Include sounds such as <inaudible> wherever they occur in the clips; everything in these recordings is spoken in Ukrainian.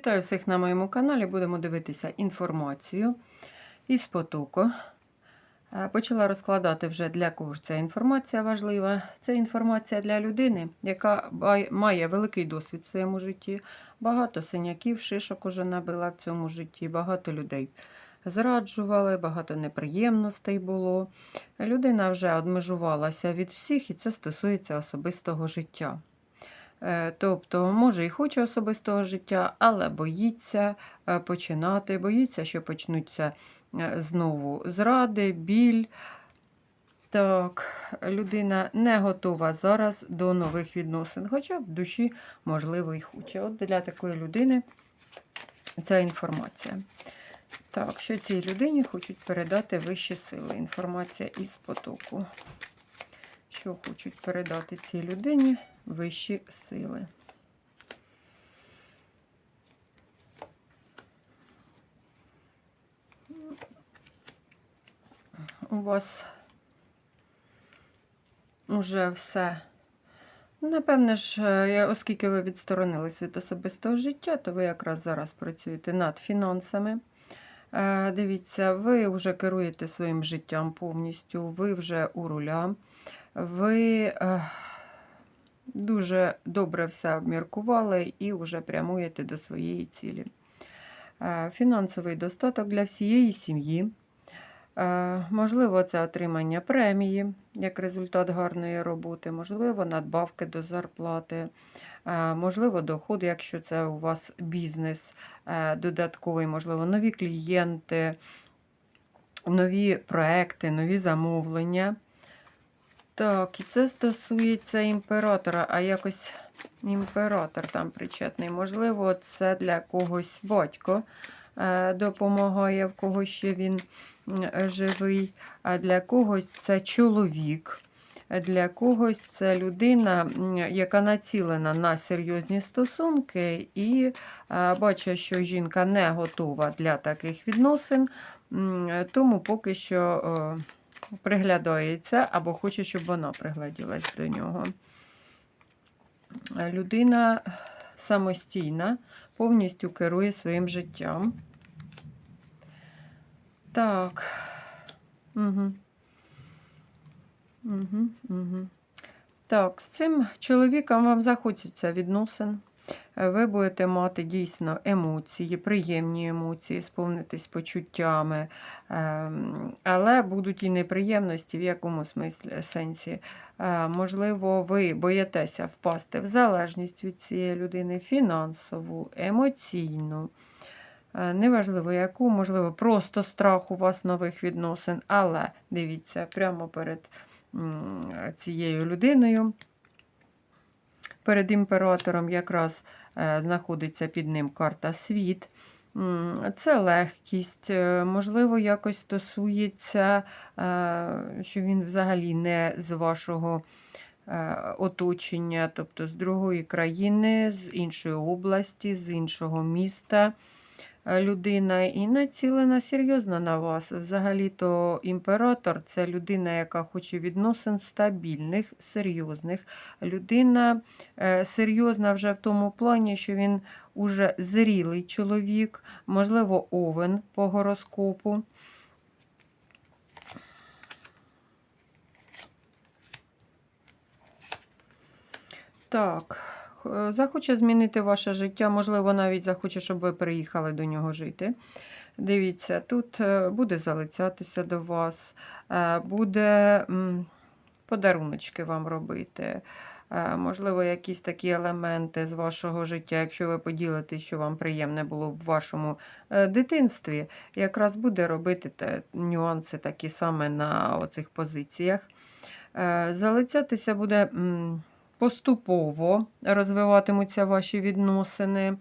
Вітаю всіх на моєму каналі. Будемо дивитися інформацію із потоку. Е, Почала розкладати вже для кого ж ця інформація важлива. Це інформація для людини, яка має великий досвід в своєму житті, багато синяків, шишок уже набила в цьому житті, багато людей зраджували, багато неприємностей було. Людина вже одмежувалася від всіх, і це стосується особистого життя. Е, Тобто, може і хоче особистого життя, але боїться е, починати, боїться, що почнуться е, знову зради, біль. Так, людина не готова зараз до нових відносин, хоча в душі, можливо, і хоче. От для такої людини ця інформація. Так, що цій людині хочуть передати вищі сили. Інформація із потоку. Що хочуть передати цій людині вищі сили. У вас уже все. Ну, Напевне ж, е, оскільки ви відсторонились від особистого життя, то ви якраз зараз працюєте над фінансами. Е, Дивіться, ви вже керуєте своїм життям повністю, ви вже у руля, ви е, дуже добре все обміркували і вже прямуєте до своєї цілі. Е, Фінансовий достаток для всієї сім'ї. Е, Можливо, це отримання премії як результат гарної роботи, можливо, надбавки до зарплати, е, можливо, доход, якщо це у вас бізнес додатковий, можливо, нові клієнти, нові проекти, нові замовлення. Так, і це стосується імператора, а якось імператор там причетний. Можливо, це для когось батько е, допомагає, в кого ще він живий, а для когось це чоловік. Для когось це людина, яка націлена на серйозні стосунки, і е, бачить, що жінка не готова для таких відносин, тому поки що е, приглядається або хоче, щоб вона пригляділась до нього. Людина самостійна, повністю керує своїм життям. Так. Угу. Угу, угу. Так, з цим чоловіком вам захочеться відносин. Ви будете мати дійсно емоції, приємні емоції, сповнитись почуттями, ем, але будуть і неприємності в якому смислі сенсі. Е, Можливо, ви боїтеся впасти в залежність від цієї людини фінансову, емоційну. Е, Неважливо, яку, можливо, просто страх у вас нових відносин, але дивіться, прямо перед цією людиною, перед імператором, якраз е, знаходиться під ним карта світ. Це легкість, е, можливо, якось стосується, е, що він взагалі не з вашого оточення, тобто з другої країни, з іншої області, з іншого міста людина і націлена серйозно на вас. Взагалі-то імператор це людина, яка хоче відносин стабільних, серйозних. Людина е, серйозна вже в тому плані, що він уже зрілий чоловік, можливо, овен по гороскопу. Так, е, захоче змінити ваше життя, можливо, навіть захоче, щоб ви приїхали до нього жити. Дивіться, тут е, буде залицятися до вас, е, буде подаруночки вам робити. е, Можливо, якісь такі елементи з вашого життя, якщо ви поділитесь, що вам приємне було в вашому е, дитинстві, якраз буде робити те, нюанси такі саме на оцих позиціях. Е, Залицятися буде поступово розвиватимуться ваші відносини,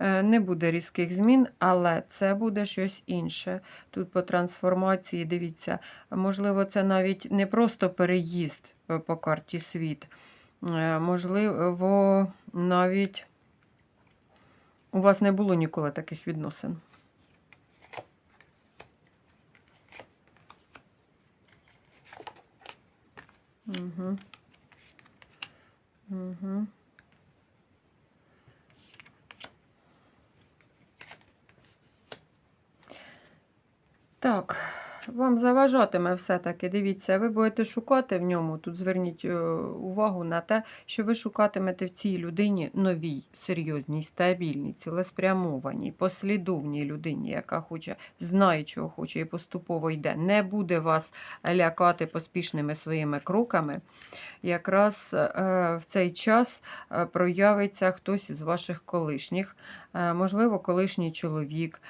Е, не буде різких змін, але це буде щось інше. Тут по трансформації, дивіться, можливо, це навіть не просто переїзд е, по карті світ. Е, Можливо, навіть у вас не було ніколи таких відносин. Угу. Угу. Так, вам заважатиме все-таки. Дивіться, ви будете шукати в ньому. Тут зверніть е, увагу на те, що ви шукатимете в цій людині новій, серйозній, стабільній, цілеспрямованій, послідовній людині, яка хоче, знає, чого хоче і поступово йде. Не буде вас лякати поспішними своїми кроками. Якраз е, в цей час е, проявиться хтось із ваших колишніх, можливо, колишній чоловік,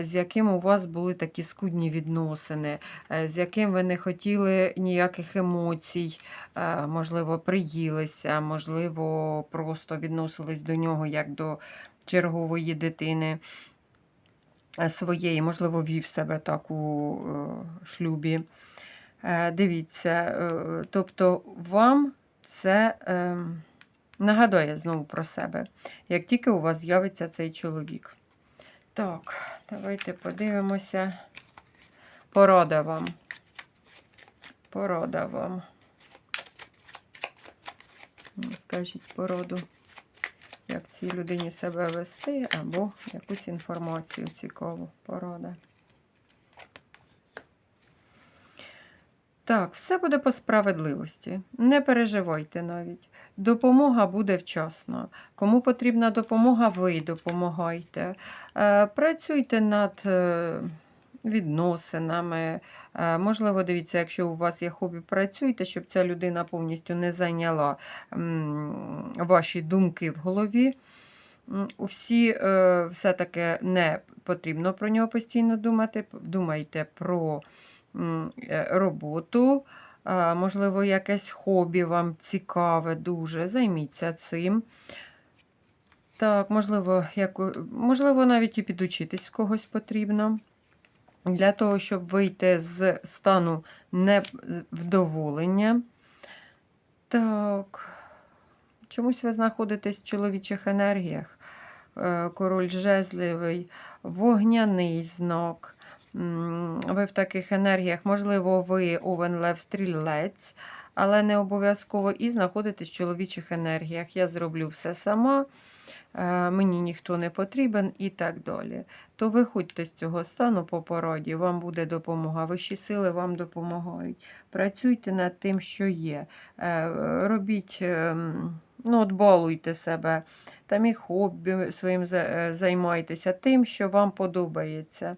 з яким у вас були такі скудні відносини, е, з яким ви не хотіли ніяких емоцій, е, можливо, приїлися, можливо, просто відносились до нього як до чергової дитини е, своєї, можливо, вів себе так у шлюбі. Дивіться, тобто вам це е, нагадує знову про себе, як тільки у вас з'явиться цей чоловік. Так, давайте подивимося. Порада вам. Порада вам. Скажіть пораду, як цій людині себе вести, або якусь інформацію цікаву. Порада. Так, все буде по справедливості. Не переживайте навіть. Допомога буде вчасно. Кому потрібна допомога, ви допомагайте. Е, Працюйте над е, відносинами. Е, Можливо, дивіться, якщо у вас є хобі, працюйте, щоб ця людина повністю не зайняла ваші думки в голові. Всі е, все-таки не потрібно про нього постійно думати. Думайте про е, роботу, можливо, якесь хобі вам цікаве дуже. Займіться цим. Так, можливо, яку, можливо, навіть і підучитись когось потрібно. Для того, щоб вийти з стану невдоволення. Так. Чомусь ви знаходитесь в чоловічих енергіях. Е, Король жезливий, вогняний знак. Ви в таких енергіях, можливо, ви овен лев стрілець, але не обов'язково і знаходитесь в чоловічих енергіях. Я зроблю все сама, е, мені ніхто не потрібен і так далі. То виходьте з цього стану по породі, вам буде допомога. Вищі сили вам допомагають. Працюйте над тим, що є. Е, Робіть, ем, ну, от балуйте себе, там і хобі своїм е, займайтеся тим, що вам подобається.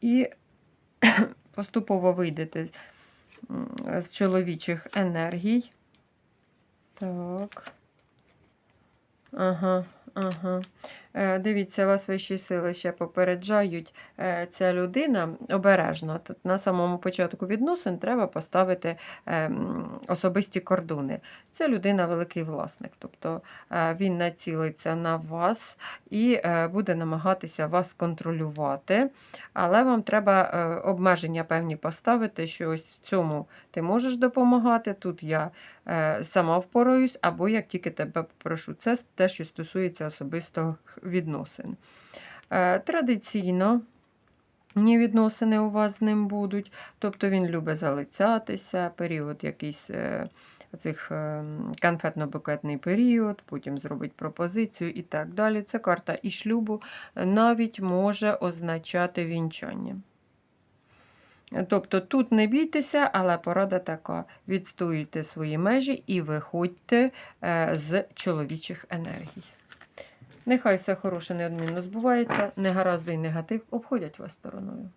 І <coughs> поступово вийдете з чоловічих енергій. Так. Ага, ага. Е, Дивіться, вас вищі сили ще попереджають. Е, Ця людина обережно. Тут на самому початку відносин треба поставити ем, особисті кордони. Ця людина великий власник, тобто е, він націлиться на вас і буде намагатися вас контролювати. Але вам треба обмеження певні поставити, що ось в цьому ти можеш допомагати, тут я сама впораюсь, або як тільки тебе попрошу. Це те, що стосується особисто відносин. Е, Традиційно ні відносини у вас з ним будуть, тобто він любить залицятися, період якийсь. е, Цих конфетно-букетний період, потім зробить пропозицію і так далі. Це карта і шлюбу е, навіть може означати вінчання. Тобто тут не бійтеся, але порада така: відстоюйте свої межі і виходьте е, з чоловічих енергій. Нехай все хороше неодмінно збувається, негаразди і негатив обходять вас стороною.